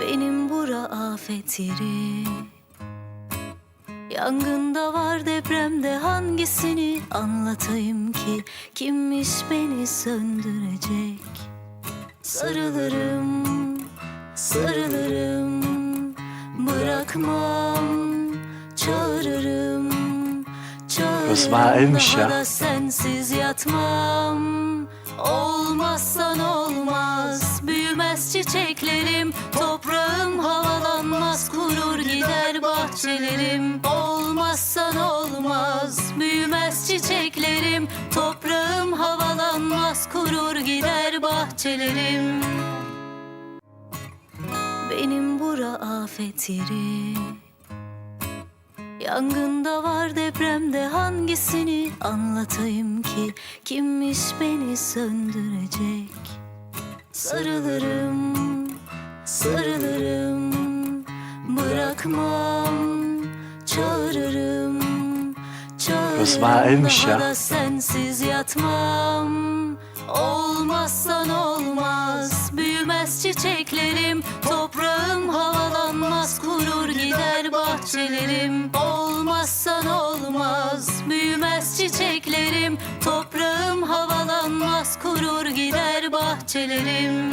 Benim bura afet yeri. Yangında var depremde hangisini anlatayım ki? Kimmiş beni söndürecek? Sarılırım, sarılırım. Bırakmam, çağırırım. Çağırırım bayağı evmiş ya. daha da sensiz yatmam. Olmazsan olmaz Büyümez çiçeklerim bahçelerim Olmazsan olmaz Büyümez çiçeklerim. Toprağım havalanmaz Kurur gider bahçelerim. Benim bura afet yeri. Yangında var depremde hangisini anlatayım ki? Kimmiş beni söndürecek? Sarılırım, sarılırım Bırakmam, çağırırım Çağırırım daha ya. da sensiz yatmam. Olmazsan olmaz Büyümez çiçeklerim. Toprağım havalanmaz Kurur gider bahçelerim. Olmazsan olmaz Büyümez çiçeklerim. Toprağım havalanmaz Kurur gider bahçelerim